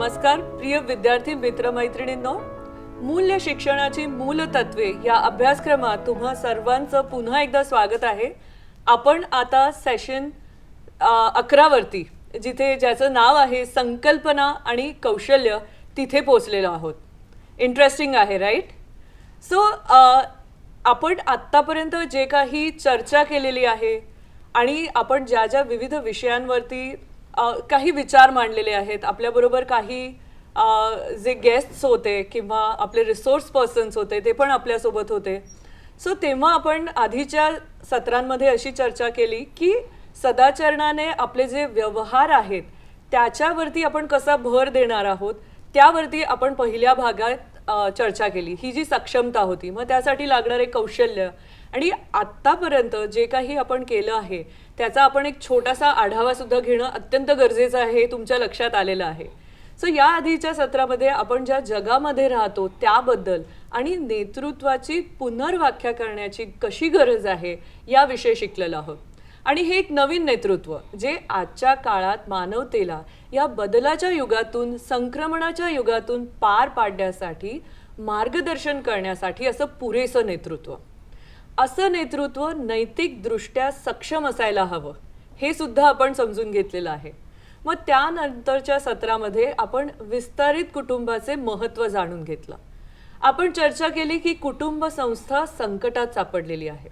नमस्कार प्रिय विद्यार्थी मित्रमैत्रिणींनो. मूल्य शिक्षणाची मूल तत्वे या अभ्यासक्रमात तुम्हा सर्वांचं पुन्हा एकदा स्वागत आहे. आपण आता सेशन अकरावरती जिथे ज्याचं नाव आहे संकल्पना आणि कौशल्य तिथे पोचलेलो आहोत. इंटरेस्टिंग आहे राईट सो आपण आत्तापर्यंत जे काही चर्चा केलेली आहे आणि आपण ज्या ज्या विविध विषयांवरती काही विचार मांडलेले आहेत. आपल्याबरोबर काही जे गेस्ट्स होते किंवा आपले रिसोर्स पर्सन्स होते ते पण आपल्यासोबत होते. सो तेव्हा आपण आधीच्या सत्रांमध्ये अशी चर्चा केली की सदाचरणाने आपले जे व्यवहार आहेत त्याच्यावरती आपण कसा भर देणार आहोत त्यावरती आपण पहिल्या भागात चर्चा केली. ही जी सक्षमता होती. मग त्यासाठी लागणारे कौशल्य आणि आत्तापर्यंत जे काही आपण केलं आहे त्याचा आपण एक छोटासा आढावा सुद्धा घेणं अत्यंत गरजेचं आहे हे तुमच्या लक्षात आलेलं आहे. सो या आधीच्या सत्रामध्ये आपण ज्या जगामध्ये राहतो त्याबद्दल आणि नेतृत्वाची पुनर्व्याख्या करण्याची कशी गरज आहे याविषयी शिकलेलो आहोत. आणि हे एक नवीन नेतृत्व जे आजच्या काळात मानवतेला या बदलाच्या युगातून संक्रमणाच्या युगातून पार पाडण्यासाठी मार्गदर्शन करण्यासाठी असं पुरेसं नेतृत्व. असं नेतृत्व नैतिकदृष्ट्या सक्षम असायला हवं हे सुद्धा आपण समजून घेतलेलं आहे. मग त्यानंतरच्या सत्रामध्ये आपण विस्तारित कुटुंबाचे महत्त्व जाणून घेतलं. आपण चर्चा केली की कुटुंब संस्था संकटात सापडलेली आहे.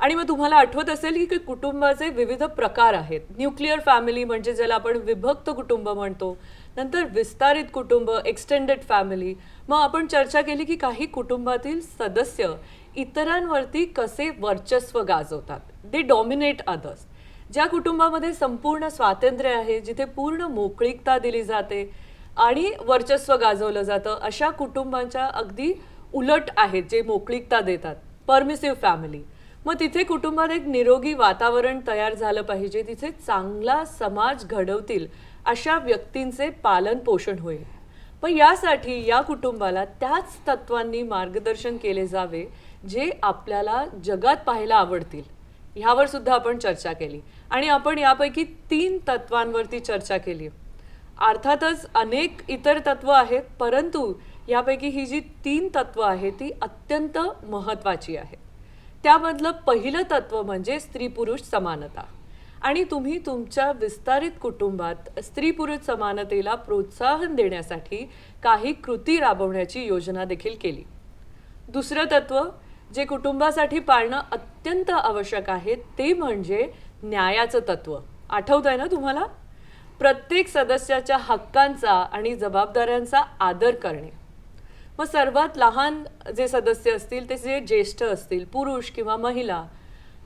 आणि मग तुम्हाला आठवत असेल की कुटुंबाचे विविध प्रकार आहेत. न्यूक्लिअर फॅमिली म्हणजे ज्याला आपण विभक्त कुटुंब म्हणतो नंतर विस्तारित कुटुंब एक्सटेंडेड फॅमिली. मग आपण चर्चा केली की काही कुटुंबातील सदस्य इतरांवरती कसे वर्चस्व गाजवतात? दे डॉमिनेट अदर्स ज्या कुटुंबामध्ये संपूर्ण स्वातंत्र्य आहे जिथे पूर्ण मोकळीकता दिली जाते आणि वर्चस्व गाजवलं जातं अशा कुटुंबांच्या अगदी उलट आहेत जे मोकळीकता देतात. परमिसिव्ह फॅमिली मग तिथे कुटुंबात एक निरोगी वातावरण तयार झालं पाहिजे तिथे चांगला समाज घडवतील अशा व्यक्तींचे पालन पोषण होईल. पण यासाठी या कुटुंबाला त्याच तत्वांनी मार्गदर्शन केले जावे जे आपल्याला जगात पाहायला आवडतील. ह्यावर सुद्धा आपण चर्चा केली. आणि आपण यापैकी तीन तत्वांवरती चर्चा केली. अर्थातच अनेक इतर तत्व आहेत परंतु यापैकी ही जी तीन तत्व आहेत ती अत्यंत महत्त्वाची आहे त्यामधलं पहिलं तत्व म्हणजे स्त्री पुरुष समानता. आणि तुम्ही तुमच्या विस्तारित कुटुंबात स्त्री पुरुष समानतेला प्रोत्साहन देण्यासाठी काही कृती राबवण्याची योजना देखील केली. दुसरं तत्व जे कुटुंबासाठी पाळणं अत्यंत आवश्यक आहे ते म्हणजे न्यायाचं तत्व. आठवत आहे ना तुम्हाला? प्रत्येक सदस्याच्या हक्कांचा आणि जबाबदाऱ्यांचा आदर करणे. मग सर्वात लहान जे सदस्य असतील ते जे ज्येष्ठ असतील पुरुष किंवा महिला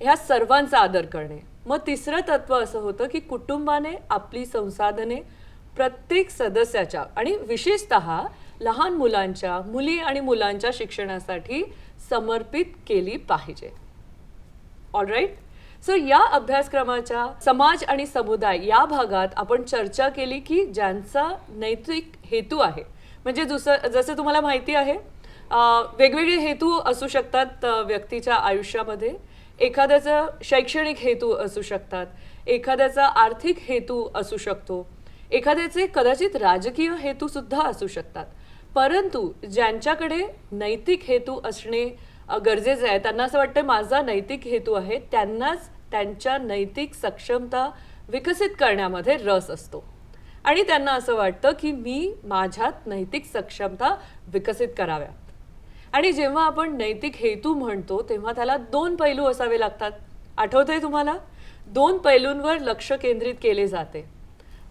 ह्या सर्वांचा आदर करणे. मग तिसरं तत्व असं होतं की कुटुंबाने आपली संसाधने प्रत्येक सदस्याच्या आणि विशेषत लहान मुलांच्या मुली आणि मुलांच्या शिक्षणासाठी समर्पित केली पाहिजे. ऑलराईट सो या अभ्यासक्रमाच्या समाज आणि समुदाय या भागात आपण चर्चा केली की ज्यांचा नैतिक हेतू आहे. म्हणजे दुसरं जसं तुम्हाला माहिती आहे वेगवेगळे हेतू असू शकतात व्यक्तीच्या आयुष्यामध्ये. एखाद्याचा शैक्षणिक हेतू असू शकतात. एखाद्याचा आर्थिक हेतू असू शकतो. एखाद्याचे कदाचित राजकीय हेतूसुद्धा असू शकतात. परंतु ज्यांच्याकडे नैतिक हेतू असणे गरजेचं आहे त्यांना असं वाटतं माझा नैतिक हेतू आहे त्यांनाच त्यांच्या नैतिक सक्षमता विकसित करण्यामध्ये रस असतो. आणि त्यांना असं वाटतं की मी माझ्यात नैतिक सक्षमता विकसित कराव्यात आणि जेव्हा आपण नैतिक हेतू म्हणतो तेव्हा त्याला दोन पैलू असावे लागतात. आठवतंय तुम्हाला? दोन पैलूंवर लक्ष केंद्रित केले जाते.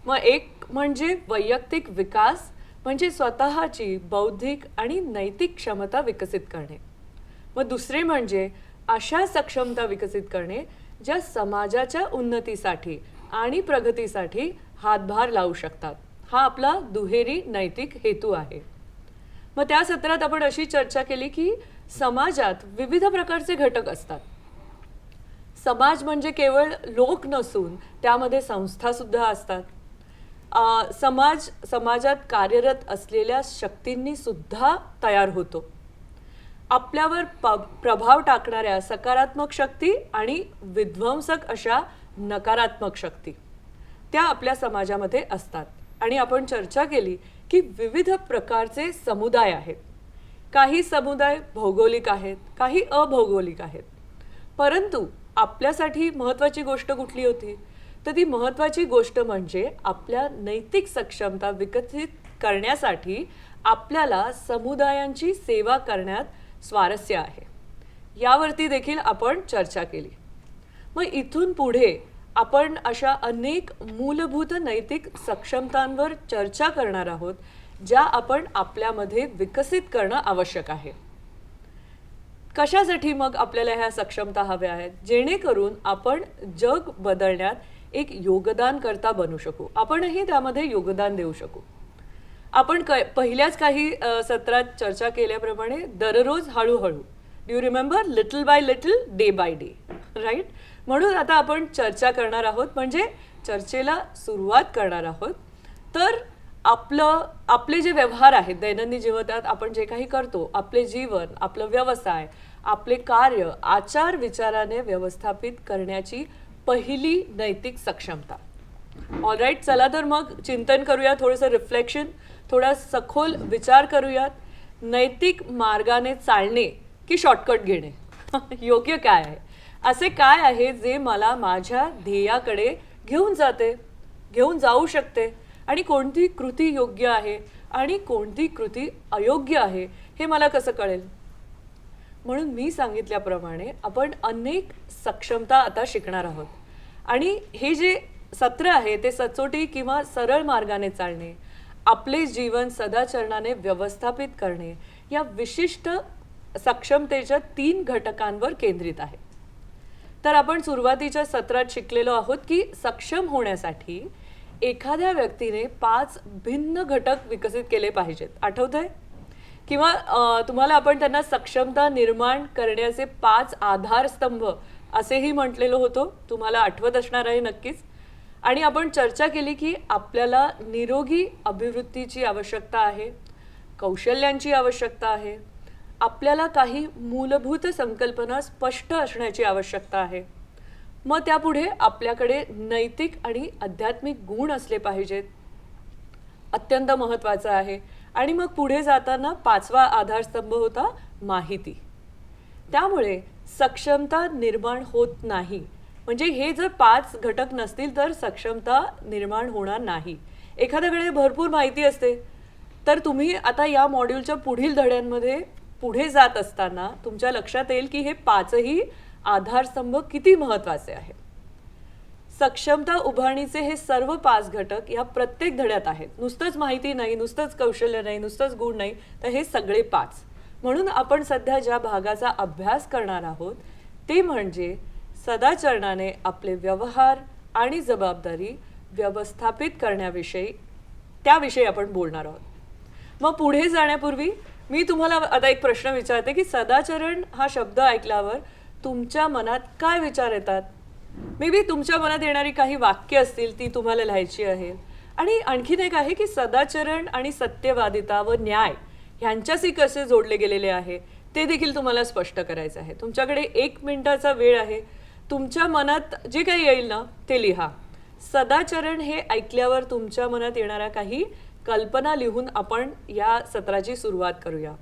मग एक म्हणजे वैयक्तिक विकास म्हणजे स्वतःची बौद्धिक आणि नैतिक क्षमता विकसित करणे. मग दुसरे म्हणजे अशा सक्षमता विकसित करणे ज्या समाजाच्या उन्नतीसाठी आणि प्रगतीसाठी हातभार लावू शकतात. हा आपला दुहेरी नैतिक हेतू आहे. मग त्या सत्रात आपण अशी चर्चा केली की समाजात विविध प्रकारचे घटक असतात. समाज म्हणजे केवळ लोक नसून त्यामध्ये संस्थासुद्धा असतात. समाज समाजात कार्यरत असलेल्या शक्तींनी सुद्धा तयार होतो. आपल्यावर प प्रभाव टाकणाऱ्या सकारात्मक शक्ती आणि विध्वंसक अशा नकारात्मक शक्ती त्या आपल्या समाजामध्ये असतात. आणि आपण चर्चा केली की विविध प्रकारचे समुदाय आहेत. काही समुदाय भौगोलिक आहेत काही अभौगोलिक आहेत. परंतु आपल्यासाठी महत्त्वाची गोष्ट कुठली होती? तर ती महत्त्वाची गोष्ट म्हणजे आपल्या नैतिक सक्षमता विकसित करण्यासाठी आपल्याला समुदायांची सेवा करण्यात स्वारस्य आहे. यावरती देखील आपण चर्चा केली. मग इथून पुढे आपण अशा अनेक मूलभूत नैतिक सक्षमतांवर चर्चा करणार आहोत ज्या आपण आपल्यामध्ये विकसित करणं आवश्यक आहे. कशासाठी मग आपल्याला ह्या सक्षमता हव्या आहेत? जेणेकरून आपण जग बदलण्यात एक योगदान करता बनू शकू. आपणही त्यामध्ये योगदान देऊ शकू. आपण क पहिल्याच काही सत्रात चर्चा केल्याप्रमाणे दररोज हळूहळू. Do you remember little by little day by day right म्हणून आता आपण चर्चा करणार आहोत म्हणजे चर्चेला सुरुवात करणार आहोत. तर आपलं आपले जे व्यवहार आहेत दैनंदिन जीवनात आपण जे काही करतो आपले जीवन आपलं व्यवसाय आपले कार्य आचार विचाराने व्यवस्थापित करण्याची पहिली नैतिक सक्षमता. ऑलराईट चला तर मग चिंतन करूया थोडंसं रिफ्लेक्शन थोडा सखोल विचार करूयात. नैतिक मार्गाने चालणे की शॉर्टकट घेणे? योग्य काय आहे? असे काय आहे जे मला माझ्या ध्येयाकडे घेऊन जाते घेऊन जाऊ शकते? आणि कोणती कृती योग्य आहे? आणि कोणती कृती अयोग्य आहे? हे मला कसं कळेल? म्हणून मी सांगितल्याप्रमाणे आपण अनेक सक्षमता आता शिकणार आहोत. आणि हे जे सत्र आहे ते सचोटी किंवा सरळ मार्गाने चालणे आपले जीवन सदाचरणाने व्यवस्थापित करणे या विशिष्ट सक्षमतेच्या तीन घटकांवर केंद्रित आहे. तर आपण सुरुवातीच्या सत्रात शिकलेलो आहोत की सक्षम होण्यासाठी एखाद्या व्यक्तीने पाच भिन्न घटक विकसित केले पाहिजेत. आठवतंय? किंवा तुम्हाला आपण त्यांना सक्षमता निर्माण करण्याचे पाच आधारस्तंभ असेही म्हटलेलो होतो. तुम्हाला आठवत असणार आहे नक्कीच. आणि आपण चर्चा केली की आपल्याला निरोगी अभिवृत्तीची आवश्यकता आहे कौशल्यांची आवश्यकता आहे आपल्याला काही मूलभूत संकल्पना स्पष्ट असण्याची आवश्यकता आहे. मग त्यापुढे आपल्याकडे नैतिक आणि आध्यात्मिक गुण असले पाहिजेत. अत्यंत महत्त्वाचं आहे. आणि मग पुढे जाताना पाचवा आधारस्तंभ होता माहिती. त्यामुळे सक्षमता निर्माण होत नाही. म्हणजे हे जर पाच घटक नसतील तर सक्षमता निर्माण होणार नाही. एखाद्याकडे भरपूर माहिती असते. तर तुम्ही आता या मॉड्यूलच्या पुढील धड्यांमध्ये पुढे जात असताना तुमच्या लक्षात येईल की हे पाचही आधारस्तंभ किती महत्त्वाचे आहेत. सक्षमता उभारणीचे हे सर्व पाच घटक या प्रत्येक धड्यात आहेत. नुसतंच माहिती नाही नुसतंच कौशल्य नाही नुसतंच गुण नाही तर हे सगळे पाच. म्हणून आपण सध्या ज्या भागाचा अभ्यास करणार आहोत ते म्हणजे सदाचरणाने आपले व्यवहार आणि जबाबदारी व्यवस्थापित करण्याविषयी त्याविषयी आपण बोलणार आहोत. मग पुढे जाण्यापूर्वी मी तुम्हाला आता एक प्रश्न विचारते की सदाचरण हा शब्द ऐकल्यावर तुमच्या मनात काय विचार येतात? मे बी तुमच्या मनात येणारी काही वाक्य असतील ती तुम्हाला लिहायची आहे. आणि आणखीन एक आहे की सदाचरण आणि सत्यवादिता व न्याय ह्यांच्याशी कसे जोडले गेलेले आहे ते देखील तुम्हाला स्पष्ट करायचं आहे. तुमच्याकडे एक मिनिटाचा वेळ आहे. तुमच्या मनात जे काही येईल ना ते लिहा. सदाचरण हे ऐकल्यावर तुमच्या मनात येणाऱ्या काही कल्पना लिहून आपण या सत्राची सुरुवात करूया.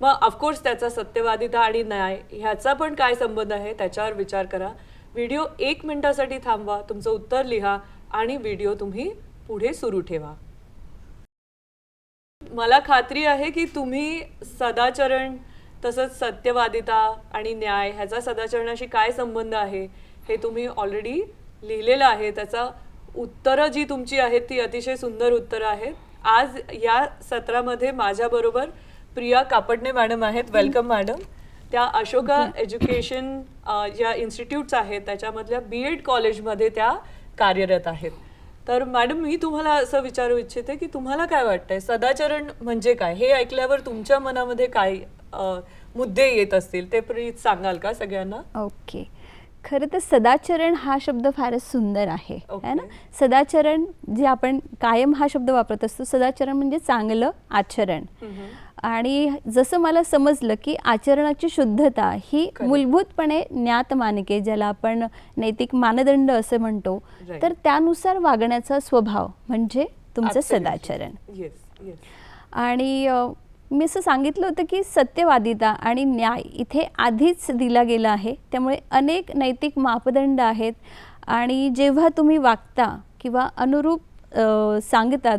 मग ऑफकोर्स त्याचा सत्यवादिता आणि न्याय ह्याचा पण काय संबंध आहे त्याच्यावर विचार करा. व्हिडिओ एक मिनिटासाठी थांबवा तुमचं उत्तर लिहा आणि व्हिडिओ तुम्ही पुढे सुरू ठेवा. मला खात्री आहे की तुम्ही सदाचरण तसंच सत्यवादिता आणि न्याय ह्याचा सदाचरणाशी काय संबंध आहे हे तुम्ही ऑलरेडी लिहिलेलं आहे. त्याचा उत्तरं जी तुमची आहेत ती अतिशय सुंदर उत्तरं आहेत. आज या सत्रामध्ये माझ्याबरोबर प्रिया कापडणे मॅडम आहेत. वेलकम मॅडम त्या अशोका एज्युकेशन ज्या इन्स्टिट्यूट्स आहेत त्याच्यामधल्या बी एड कॉलेजमध्ये त्या कार्यरत आहेत. तर मॅडम मी तुम्हाला असं विचारू इच्छिते की तुम्हाला काय वाटतंय? सदाचरण म्हणजे काय? हे ऐकल्यावर तुमच्या मनामध्ये काय मुद्दे येत असतील? ते प्लीज सांगाल का सगळ्यांना? ओके. खरं तर सदाचरण हा शब्द फारच सुंदर आहे है ना. सदाचरण जे आपण कायम हा शब्द वापरत असतो सदाचरण म्हणजे चांगलं आचरण. आणि जसं मला समजलं की आचरणाची शुद्धता ही. मूलभूतपणे ज्ञात मानके ज्याला आपण नैतिक मानदंड असं म्हणतो. तर त्यानुसार वागण्याचा स्वभाव म्हणजे तुमचं सदाचरण. आणि मी असं सांगितलं होतं की सत्यवादिता आणि न्याय इथे आधीच दिला गेला आहे. त्यामुळे अनेक नैतिक मापदंड आहेत. आणि जेव्हा तुम्ही वागता किंवा अनुरूप सांगतात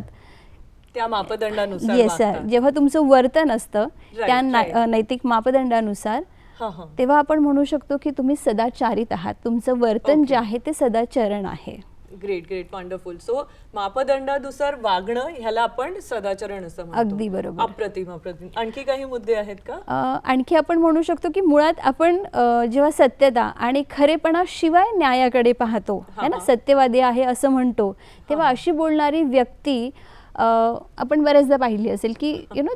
त्या मापदंडानुसार येस सर वागता. जेव्हा तुमचं वर्तन असतं Right, त्या ना- right. अ, नैतिक मापदंडानुसार हा हा तेव्हा आपण म्हणू शकतो की तुम्ही सदाचारित आहात तुमचं वर्तन जे. आहे ते सदाचरण आहे ग्रेट ग्रेट वंडरफुल सो मापदंडानुसार वागणं ह्याला आपण सदाचरण असं म्हणतो अगदी बरोबर. अप्रतिम अप्रतिम आणखी काही मुद्दे आहेत का अ, आणखी आपण म्हणू शकतो की मुळात आपण अ, जेव्हा सत्यता आणि खरेपणा शिवाय न्यायाकडे पाहतो हा, ना हा. सत्यवादी आहे असं म्हणतो तेव्हा अशी बोलणारी व्यक्ती आपण बऱ्याचदा पाहिली असेल की यु नो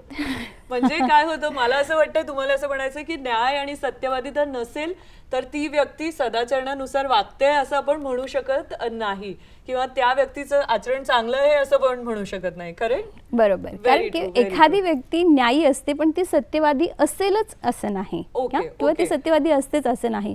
म्हणजे काय होतं मला असं वाटतं तुम्हाला असं म्हणायचं की न्याय आणि सत्यवादिता नसेल तर ती व्यक्ती सदाचरणानुसार वागते असं आपण म्हणू शकत नाही. किंवा त्या व्यक्तीचं आचरण चांगलं आहे असं पण म्हणू शकत नाही करेक्ट बरोबर. कारण की एखादी व्यक्ती न्यायी असते पण ती सत्यवादी असेलच असं नाही? किंवा ती. सत्यवादी असतेच असं नाही.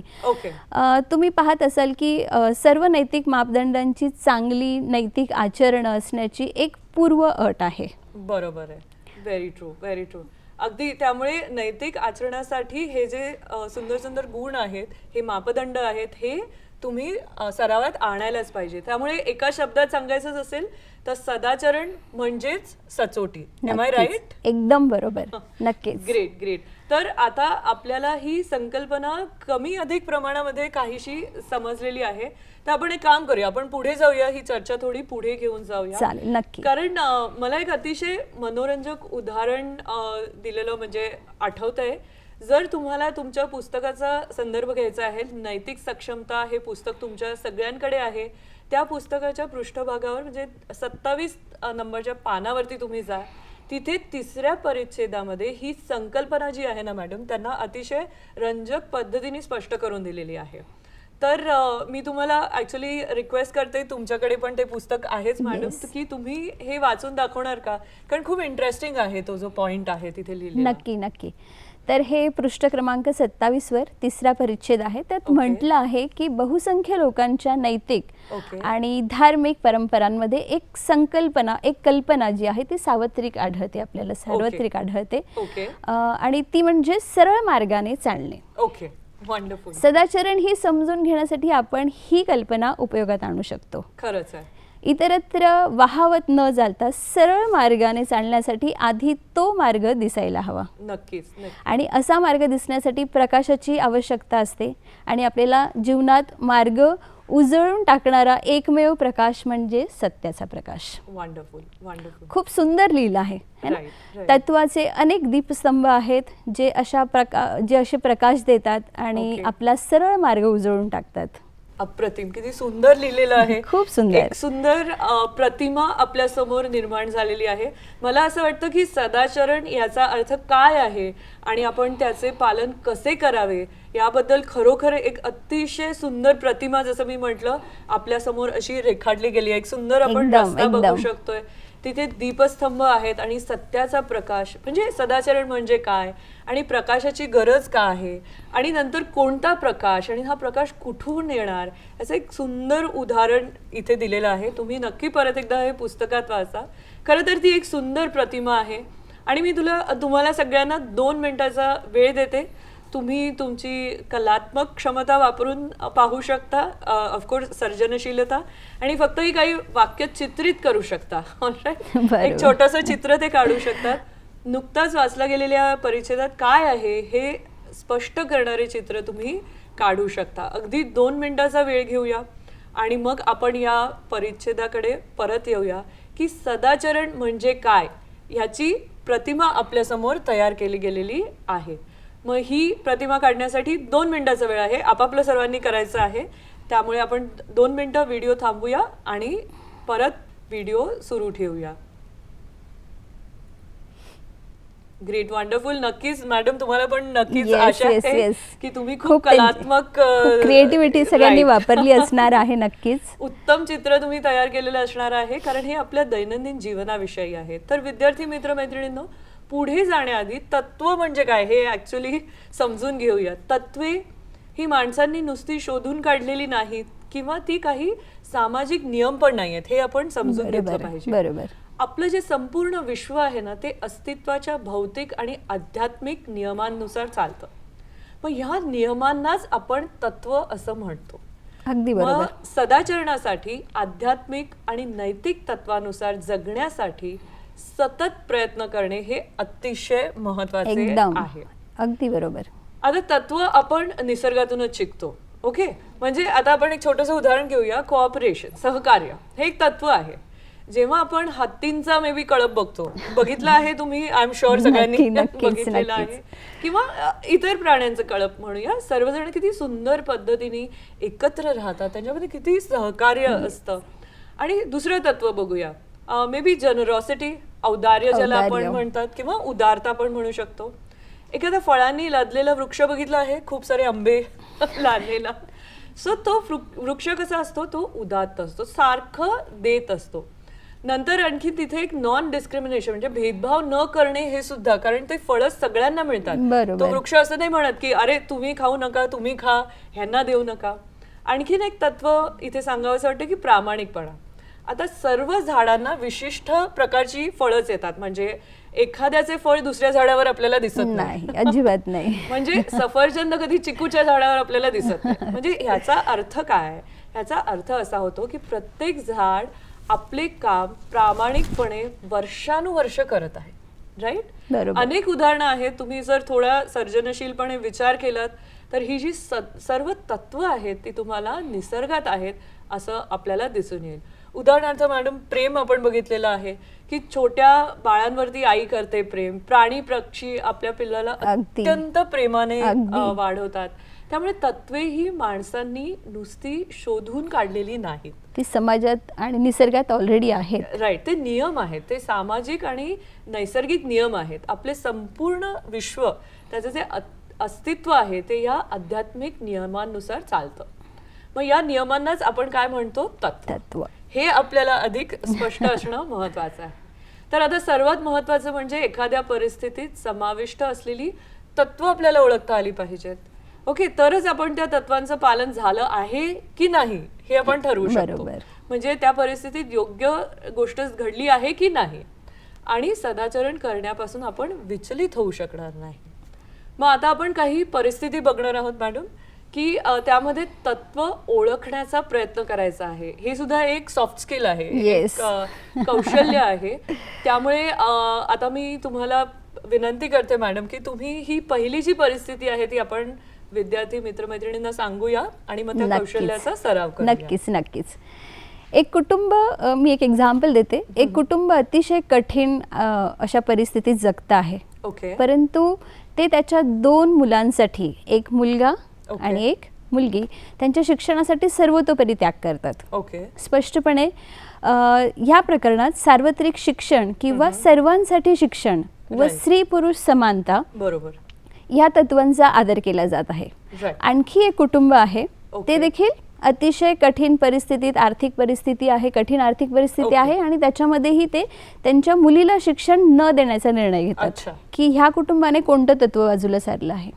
तुम्ही पाहत असाल की सर्व नैतिक मापदंडांची चांगली नैतिक आचरणं असण्याची एक पूर्व अट आहे. बरोबर आहे. व्हेरी ट्रू व्हेरी ट्रू अगदी त्यामुळे नैतिक आचरणासाठी हे जे सुंदर सुंदर गुण आहेत हे मापदंड आहेत हे तुम्ही सरावात आणायलाच पाहिजे. त्यामुळे एका शब्दात सांगायचंच असेल तर सदाचरण म्हणजेच सचोटी. एम आय नक्कीच. राईट एकदम बरोबर. नक्कीच. ग्रेट ग्रेट तर आता आपल्याला ही संकल्पना कमी अधिक प्रमाणामध्ये काहीशी समजलेली आहे. तर आपण एक काम करूया आपण पुढे जाऊया ही चर्चा थोडी पुढे घेऊन जाऊया. चालेल नक्की. कारण अ, मला एक अतिशय मनोरंजक उदाहरण अ, दिलेलं म्हणजे आठवतंय. जर तुम्हाला तुमच्या पुस्तकाचा संदर्भ घ्यायचा आहे नैतिक सक्षमता हे पुस्तक तुमच्या सगळ्यांकडे आहे त्या पुस्तकाच्या पृष्ठभागावर म्हणजे सत्तावीस नंबरच्या पानावरती तुम्ही जा. तिथे तिसऱ्या परिच्छेदामध्ये ही संकल्पना जी आहे ना मॅडम त्यांना अतिशय रंजक पद्धतीने स्पष्ट करून दिलेली आहे. तर मी तुम्हाला ऍक्च्युली रिक्वेस्ट करते तुमच्याकडे पण ते पुस्तक आहेच मॅडम Yes. की तुम्ही हे वाचून दाखवणार का? कारण खूप इंटरेस्टिंग आहे तो जो पॉइंट आहे तिथे लिहिलेला. नक्की नक्की. तर हे पृष्ठ क्रमांक सत्तावीस वर तिसरा परिच्छेद आहे. त्यात Okay. म्हटलं आहे की बहुसंख्य लोकांच्या नैतिक Okay. आणि धार्मिक परंपरांमध्ये एक संकल्पना एक कल्पना जी आहे ती सार्वत्रिक आढळते आपल्याला सार्वत्रिक आढळते. ओके अ, आणि ती म्हणजे सरळ मार्गाने चालणे. ओके वंडरफुल सदाचरण ही समजून घेण्यासाठी आपण ही कल्पना उपयोगात आणू शकतो. खरंच आहे. इतरत्र वाहावत न चालता सरळ मार्गाने चालण्यासाठी आधी तो मार्ग दिसायला हवा. नक्कीच नक्की आणि असा मार्ग दिसण्यासाठी प्रकाशाची आवश्यकता असते आणि आपल्याला जीवनात मार्ग उजळून टाकणारा एकमेव प्रकाश म्हणजे सत्याचा प्रकाश वंडरफुल वंडरफुल खूप सुंदर लिहिलं आहे है ना? Right, right. तत्वाचे अनेक दीपस्तंभ आहेत जे अशा प्रका जे असे प्रकाश देतात आणि Okay. आपला सरळ मार्ग उजळून टाकतात अप्रतिम किती सुंदर लिहिलेलं आहे खूप सुंदर. एक सुंदर प्रतिमा आपल्यासमोर निर्माण झालेली आहे मला असं वाटतं की सदाचरण याचा अर्थ काय आहे आणि आपण त्याचे पालन कसे करावे याबद्दल खरोखर एक अतिशय सुंदर प्रतिमा जसं मी म्हटलं आपल्यासमोर अशी रेखाटली गेली आहे. एक सुंदर आपण एकदम, रस्ता बघू एकदम. शकतोय. तिथे दीपस्तंभ आहेत आणि सत्याचा प्रकाश म्हणजे सदाचरण म्हणजे काय? आणि प्रकाशाची गरज का आहे? आणि नंतर कोणता प्रकाश? आणि हा प्रकाश कुठून येणार? याचं एक सुंदर उदाहरण इथे दिलेलं आहे. तुम्ही नक्की परत एकदा हे पुस्तकात वाचा. खरं तर ती एक सुंदर प्रतिमा आहे. आणि मी तुला तुम्हाला सगळ्यांना दोन मिनिटाचा वेळ देते. तुम्ही तुमची कलात्मक क्षमता वापरून पाहू शकता ऑफकोर्स सर्जनशीलता आणि फक्त ही काही वाक्य चित्रित करू शकता. एक छोटंसं चित्र ते काढू शकतात नुकताच वाचल्या गेलेल्या परिच्छेदात काय आहे हे स्पष्ट करणारे चित्र तुम्ही काढू शकता. अगदी दोन मिनिटाचा वेळ घेऊया आणि मग आपण या परिच्छेदाकडे परत येऊया की सदाचरण म्हणजे काय ह्याची प्रतिमा आपल्यासमोर तयार केली गेलेली आहे. मग ही प्रतिमा काढण्यासाठी दोन मिनिटाचा वेळ आहे. आपापलं सर्वांनी करायचं आहे. त्यामुळे आपण दोन मिनिटं व्हिडिओ थांबूया आणि परत व्हिडिओ सुरू ठेवूया. Great wonderful. नक्कीच मॅडम तुम्हाला पण नक्कीच आशा आहे. की तुम्ही खूप कलात्मक क्रिएटिव्हिटी सगळ्यांनी. वापरली असणार आहे नक्कीच. उत्तम चित्र तुम्ही तयार केलेलं असणार आहे कारण हे आपल्या दैनंदिन जीवनाविषयी आहे. तर विद्यार्थी मित्र मैत्रिणींनो पुढे जाण्याआधी तत्व म्हणजे काय? हे ऍक्च्युली समजून घेऊया. तत्वे ही माणसांनी नुसती शोधून काढलेली नाहीत किंवा ती काही सामाजिक नियम पण नाही आहेत हे आपण समजून घेतलं पाहिजे. बरोबर. आपलं जे संपूर्ण विश्व आहे ना ते अस्तित्वाच्या भौतिक आणि आध्यात्मिक नियमांनुसार चालतं. मग ह्या नियमांनाच आपण तत्व असं म्हणतो. अगदी सदाचरणासाठी आध्यात्मिक आणि नैतिक तत्वानुसार जगण्यासाठी सतत प्रयत्न करणे हे अतिशय महत्त्वाचे एकदम. आहे. अगदी बरोबर. आता तत्व आपण निसर्गातूनच शिकतो ओके? म्हणजे आता आपण एक छोटंसं उदाहरण घेऊया कोऑपरेशन सहकार्य. हे एक तत्व आहे. जेव्हा आपण हत्तींचा मे बी कळप बघतो बघितला आहे तुम्ही आय एम शुअर सगळ्यांनी नक्की, नक्कीच, बघितलेला नक्कीच. आहे किंवा अ, इतर प्राण्यांचं कळप म्हणूया सर्वजण किती सुंदर पद्धतीने एकत्र राहतात त्यांच्यामध्ये किती सहकार्य असतं. आणि दुसरं तत्व बघूया. मे बी जनरॉसिटी औदार्य ज्याला आपण. म्हणतात किंवा उदारता पण म्हणू शकतो. एखाद्या फळांनी लादलेला वृक्ष बघितला आहे? खूप सारे आंबे लादलेला. सो तो वृक- वृक्ष कसा असतो? तो उदात्त असतो सारखं देत असतो. नंतर आणखी तिथे एक नॉन डिस्क्रिमिनेशन म्हणजे भेदभाव न करणे हे सुद्धा कारण ते फळं सगळ्यांना मिळतात. तो वृक्ष असं नाही म्हणत की अरे तुम्ही खाऊ नका तुम्ही खा ह्यांना देऊ नका. आणखीन एक तत्व इथे सांगावंसं वाटतं की प्रामाणिकपणा. आता सर्व झाडांना विशिष्ट प्रकारची फळच येतात. म्हणजे एखाद्याचे फळ दुसऱ्या झाडावर आपल्याला दिसत नाही. अजिबात नाही. म्हणजे सफरचंद कधी चिकूच्या झाडावर आपल्याला दिसत नाही. म्हणजे ह्याचा अर्थ काय? ह्याचा अर्थ असा होतो की प्रत्येक झाड आपले काम प्रामाणिकपणे वर्षानुवर्ष करत आहे. राईट. अनेक उदाहरणं आहेत. तुम्ही जर थोडा सर्जनशीलपणे विचार केलात तर ही जी सर्व तत्व आहेत ती तुम्हाला निसर्गात आहेत असं आपल्याला दिसून येईल. उदाहरणार्थ मॅडम प्रेम आपण बघितलेलं आहे की छोट्या बाळांवरती आई करते प्रेम. प्राणी पक्षी आपल्या पिल्लाला. अत्यंत प्रेमाने वाढवतात. त्यामुळे तत्वे ही माणसांनी नुसती शोधून काढलेली नाहीत. ती समाजात आणि निसर्गात ऑलरेडी आहेत. राईट ते नियम आहेत. ते सामाजिक आणि नैसर्गिक नियम आहेत. आपले संपूर्ण विश्व त्याचं जे अस्तित्व आहे ते या आध्यात्मिक नियमांनुसार चालतं. मग या नियमांनाच आपण काय म्हणतो? तत्व. हे आपल्याला अधिक स्पष्ट असणं महत्वाचं आहे. तर आता सर्वात महत्वाचं म्हणजे एखाद्या परिस्थितीत समाविष्ट असलेली तत्व आपल्याला ओळखता आली पाहिजेत. ओके तरच आपण त्या तत्वांचं पालन झालं आहे की नाही हे आपण ठरवू शकतो. म्हणजे त्या परिस्थितीत योग्य गोष्ट घडली आहे की नाही आणि सदाचरण करण्यापासून आपण विचलित होऊ शकणार नाही. मग आता आपण काही परिस्थिती बघणार आहोत मॅडम. की त्यामध्ये तत्व ओळखण्याचा प्रयत्न करायचा आहे. हे सुद्धा एक सॉफ्ट स्किल आहे. Yes. एक, कौशल्य आहे. त्यामुळे आता मी तुम्हाला विनंती करते मॅडम की तुम्ही ही पहिली जी परिस्थिती आहे ती आपण विद्यार्थी मित्रमैत्रिणींना सांगूया आणि मग त्या. कौशल्याचा सराव नक्कीच नक्कीच. एक कुटुंब मी एक एक्झाम्पल देते. एक कुटुंब अतिशय कठीण अशा परिस्थितीत जगतं आहे. ओके परंतु ते त्याच्या दोन मुलांसाठी एक मुलगा. आणि एक मुलगी त्यांच्या शिक्षणासाठी सर्वतोपरी त्याग करतात ओके स्पष्टपणे ह्या प्रकरणात सार्वत्रिक शिक्षण किंवा सर्वांसाठी शिक्षण व. स्त्री पुरुष समानता बरोबर या तत्वांचा आदर केला जात आहे. आणखी एक कुटुंब आहे. ते देखील अतिशय कठीण परिस्थितीत आर्थिक परिस्थिती आहे कठीण आर्थिक परिस्थिती. आहे आणि त्याच्यामध्येही ते त्यांच्या मुलीला शिक्षण न देण्याचा निर्णय घेतात. की ह्या कुटुंबाने कोणतं तत्व बाजूला सारलं आहे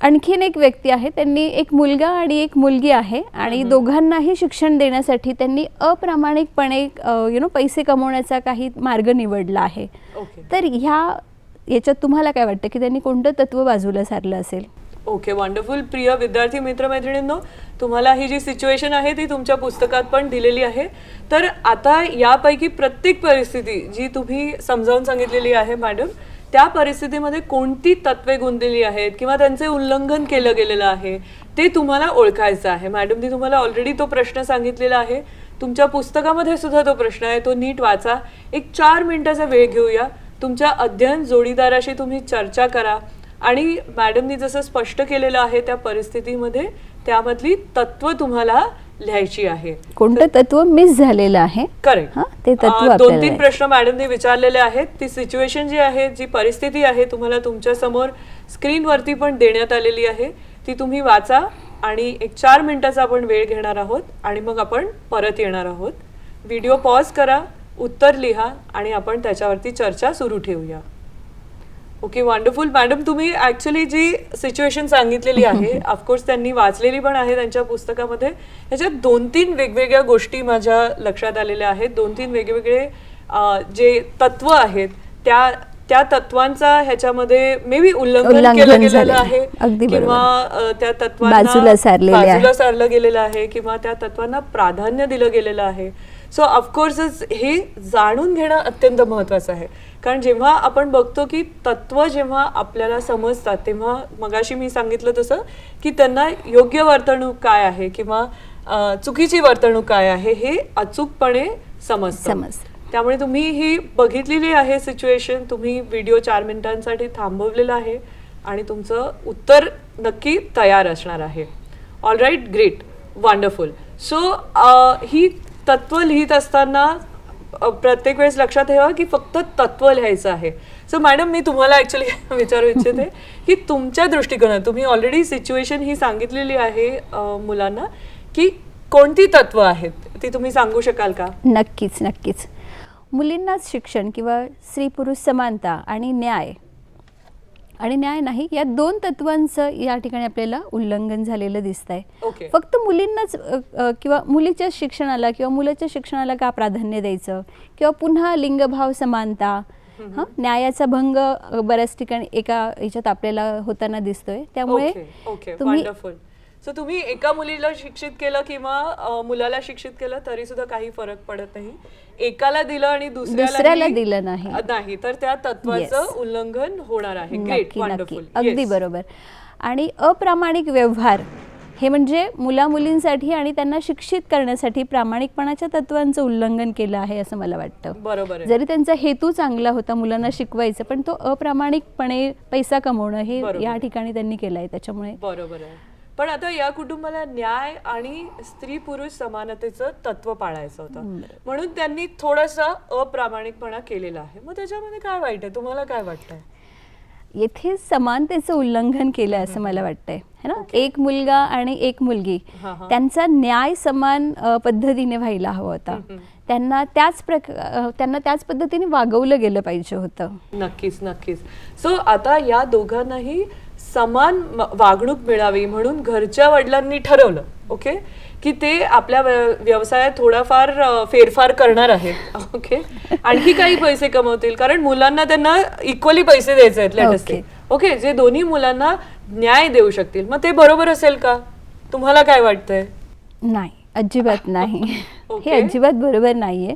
आणखीन एक व्यक्ती आहे त्यांनी एक मुलगा आणि एक मुलगी आहे आणि दोघांनाही शिक्षण देण्यासाठी त्यांनी अप्रामाणिकपणे यु नो पैसे कमवण्याचा काही मार्ग निवडला आहे. तर ह्या याच्यात तुम्हाला काय वाटतं की त्यांनी कोणतं तत्व बाजूला सारलं असेल? ओके वंडरफुल प्रिय विद्यार्थी मित्रमैत्रिणींनो तुम्हाला ही जी सिच्युएशन आहे ती तुमच्या पुस्तकात पण दिलेली आहे. तर आता यापैकी प्रत्येक परिस्थिती जी तुम्ही समजावून सांगितलेली आहे मॅडम त्या परिस्थितीमध्ये कोणती तत्वे गुंतलेली आहेत किंवा त्यांचे उल्लंघन केलं गेलेलं आहे ते तुम्हाला ओळखायचं आहे. मॅडमनी तुम्हाला ऑलरेडी तो प्रश्न सांगितलेला आहे. तुमच्या पुस्तकामध्ये सुद्धा तो प्रश्न आहे. तो नीट वाचा. एक चार मिनिटाचा वेळ घेऊया. तुमच्या अध्ययन जोडीदाराशी तुम्ही चर्चा करा. आणि मॅडमनी जसं स्पष्ट केलेलं आहे त्या परिस्थितीमध्ये त्यामधली तत्व तुम्हाला लिहायची आहे. कोणतं तत्व मिस झालेलं आहे? करेक्ट हा, ते तत्व दोन तीन. प्रश्न मॅडमने विचारलेले आहेत. ती सिच्युएशन जी आहे जी परिस्थिती आहे तुम्हाला तुमच्यासमोर स्क्रीनवरती पण देण्यात आलेली आहे. ती तुम्ही वाचा आणि एक चार मिनिटाचा आपण वेळ घेणार आहोत आणि मग आपण परत येणार आहोत. व्हिडिओ पॉज करा उत्तर लिहा आणि आपण त्याच्यावरती चर्चा सुरू ठेवूया. ओके वंडरफुल मॅडम तुम्ही ऍक्च्युली जी सिच्युएशन सांगितलेली आहे ऑफकोर्स त्यांनी वाचलेली पण आहे त्यांच्या पुस्तकामध्ये ह्याच्यात दोन तीन वेगवेगळ्या गोष्टी माझ्या लक्षात आलेल्या आहेत दोन तीन वेगवेगळे जे तत्व आहेत त्या त्या तत्वांचा ह्याच्यामध्ये मे बी उल्लंघन केलं गेलेलं. आहे. किंवा त्या तत्वांना. बाजूला सारलं गेलेलं आहे किंवा त्या तत्वांना प्राधान्य दिलं गेलेलं आहे सो ऑफकोर्सच हे जाणून घेणं अत्यंत महत्वाचं आहे. कारण जेव्हा आपण बघतो की तत्व जेव्हा आपल्याला समजतात तेव्हा मगाशी मी सांगितलं तसं की त्यांना योग्य वर्तणूक काय आहे किंवा चुकीची वर्तणूक काय आहे हे अचूकपणे समजतं. समजतं. त्यामुळे तुम्ही ही बघितलेली आहे सिच्युएशन तुम्ही व्हिडिओ चार मिनिटांसाठी थांबवलेला आहे आणि तुमचं उत्तर नक्की तयार असणार आहे. All right great wonderful so ही तत्व लिहित असताना प्रत्येक वेळेस लक्षात ठेवा की फक्त तत्व लिहायचं आहे. सो मॅडम मी तुम्हाला ऍक्च्युली विचारू इच्छिते की तुमच्या दृष्टिकोनात तुम्ही ऑलरेडी सिच्युएशन ही सांगितलेली आहे मुलांना की कोणती तत्व आहेत? ती तुम्ही सांगू शकाल का? नक्कीच नक्कीच. मुलींनाच शिक्षण किंवा स्त्री पुरुष समानता आणि न्याय आणि न्याय नाही या दोन तत्वांचं या ठिकाणी आपल्याला उल्लंघन झालेलं दिसत आहे ओके. फक्त मुलींनाच किंवा मुलीच्या शिक्षणाला किंवा मुलाच्या शिक्षणाला का प्राधान्य द्यायचं? किंवा पुन्हा लिंगभाव समानता हं न्यायाचा भंग बऱ्याच ठिकाणी एका ह्याच्यात आपल्याला होताना दिसतोय. त्यामुळे ओके ओके तुम्ही सो तुम्ही एका मुलीला शिक्षित केलं किंवा मुलाला शिक्षित केलं तरी सुद्धा काही फरक पडत नाही. एकाला दिलं आणि दुसऱ्याला दिलं नाही. नाही. तर त्या तत्वाचं. उल्लंघन होणार आहे. ग्रेट वंडरफुल अगदी बरोबर. आणि अप्रामाणिक व्यवहार हे म्हणजे मुला मुलींसाठी आणि त्यांना शिक्षित करण्यासाठी प्रामाणिकपणाच्या तत्वांचं उल्लंघन केलं आहे असं मला वाटतं. बरोबर जरी त्यांचा हेतू चांगला होता मुलांना शिकवायचं पण तो अप्रामाणिकपणे पैसा कमवणं हे. या ठिकाणी त्यांनी केलं आहे. त्याच्यामुळे बरोबर आहे. पण आता या कुटुंबाला न्याय आणि स्त्री पुरुष समानतेचं तत्व पाळायचं होतं. म्हणून त्यांनी थोडासा अप्रामाणिकपणा केलेला आहे. मग त्याच्यामध्ये काय वाईट आहे? तुम्हाला काय वाटतंय? येथे समानतेचं उल्लंघन केलं असं मला वाटतंय. है ना? एक मुलगा आणि एक मुलगी. त्यांचा न्याय समान पद्धतीने व्हायला हवा होता. त्यांना त्याच प्रक अ, त्यांना त्याच पद्धतीने वागवलं गेलं पाहिजे होतं. नक्कीच नक्कीच. सो आता या दोघांनाही समान वागणूक मिळावी म्हणून घरच्या वडिलांनी ठरवलं ओके की ते आपल्या व्य- व्यवसायात थोडाफार फेरफार करणार आहेत ओके आणखी काही पैसे कमवतील कारण मुलांना त्यांना इक्वली पैसे द्यायचे आहेत लेटेस्ट. ओके जे दोन्ही मुलांना न्याय देऊ शकतील मग ते बरोबर असेल का? तुम्हाला काय वाटतंय? नाही अजिबात नाही. हे अजिबात बरोबर नाहीये.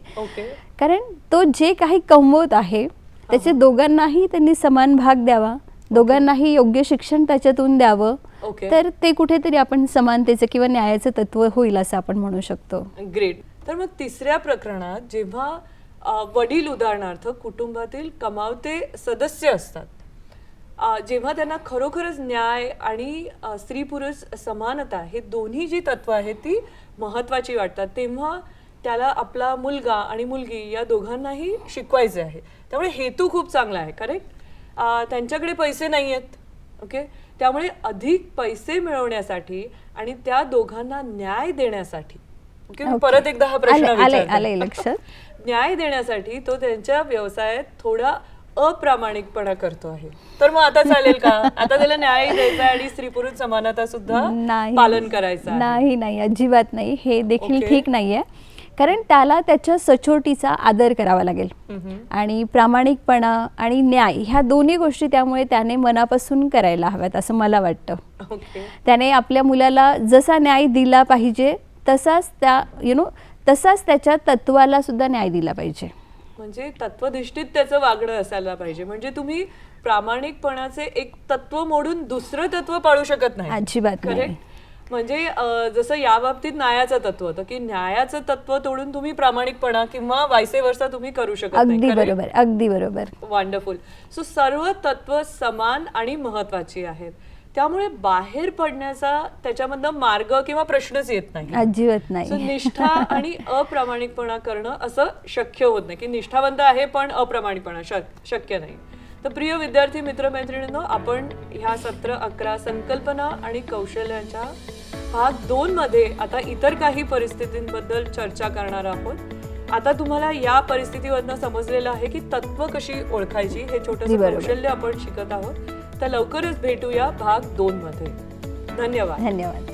कारण तो जे काही कमवत आहे त्याचे दोघांनाही त्यांनी समान भाग द्यावा. दोघांनाही योग्य शिक्षण त्याच्यातून द्यावं. ओके. तर ते कुठेतरी आपण समानतेचं किंवा न्यायाचं तत्व होईल असं आपण म्हणू शकतो. ग्रेट तर मग तिसऱ्या प्रकरणात जेव्हा अ, वडील उदाहरणार्थ कुटुंबातील कमावते सदस्य असतात अ, जेव्हा त्यांना खरोखरच न्याय आणि अ, स्त्री पुरुष समानता हे दोन्ही जी तत्व आहेत ती महत्वाची वाटतात तेव्हा त्याला आपला मुलगा आणि मुलगी या दोघांनाही शिकवायचे आहे. त्यामुळे हेतू खूप चांगला आहे करेक्ट त्यांच्याकडे पैसे नाही आहेत ओके त्यामुळे अधिक पैसे मिळवण्यासाठी आणि त्या दोघांना न्याय देण्यासाठी ओके Okay. परत एकदा हा प्रश्न लक्षात. न्याय देण्यासाठी तो त्यांच्या व्यवसायात थोडा अप्रामाणिकपणा करतो आहे तर मग आता चालेल का आता त्याला न्याय द्यायचा आणि स्त्री पुरुष समानता सुद्धा पालन करायचं. नाही नाही अजिबात नाही हे देखील. ठीक नाहीये कारण त्याला त्याच्या सचोटीचा आदर करावा लागेल. आणि प्रामाणिकपणा आणि न्याय ह्या दोन्ही गोष्टी त्यामुळे त्याने मनापासून करायला हव्यात असं मला वाटतं. ओके. त्याने आपल्या मुलाला जसा न्याय दिला पाहिजे तसाच त्या यु नो तसाच त्याच्या तत्वाला सुद्धा न्याय दिला पाहिजे. म्हणजे तत्वधिष्ठित त्याचं वागणं असायला पाहिजे. म्हणजे तुम्ही प्रामाणिकपणाचे एक तत्व मोडून दुसरं तत्व पाळू शकत नाही. अजिबात. करेक्ट? म्हणजे जसं या बाबतीत न्यायाचं तत्व होतं की न्यायाचं तत्व तोडून तुम्ही प्रामाणिकपणा किंवा वायसे वर्षा तुम्ही करू शकत नाही अगदी? बरोबर अगदी बरोबर. वंडरफुल सो सर्व तत्व समान आणि महत्वाची आहेत. त्यामुळे बाहेर पडण्याचा त्याच्यामधनं मार्ग किंवा प्रश्नच येत नाही. अजिबात नाही. निष्ठा आणि अप्रामाणिकपणा करणं असं शक्य होत नाही की निष्ठावंत आहे पण अप्रामाणिकपणा शक- शक्य नाही. तर प्रिय विद्यार्थी मित्रमैत्रिणींनो आपण ह्या सत्र अकरा संकल्पना आणि कौशल्यांच्या भाग दोन मध्ये आता इतर काही परिस्थितींबद्दल चर्चा करणार आहोत. आता तुम्हाला या परिस्थितीवरनं समजलेलं आहे की तत्व कशी ओळखायची हे छोटस. कौशल्य आपण शिकत आहोत. तर लवकरच भेटूया भाग दोन मध्ये. धन्यवाद. धन्यवाद.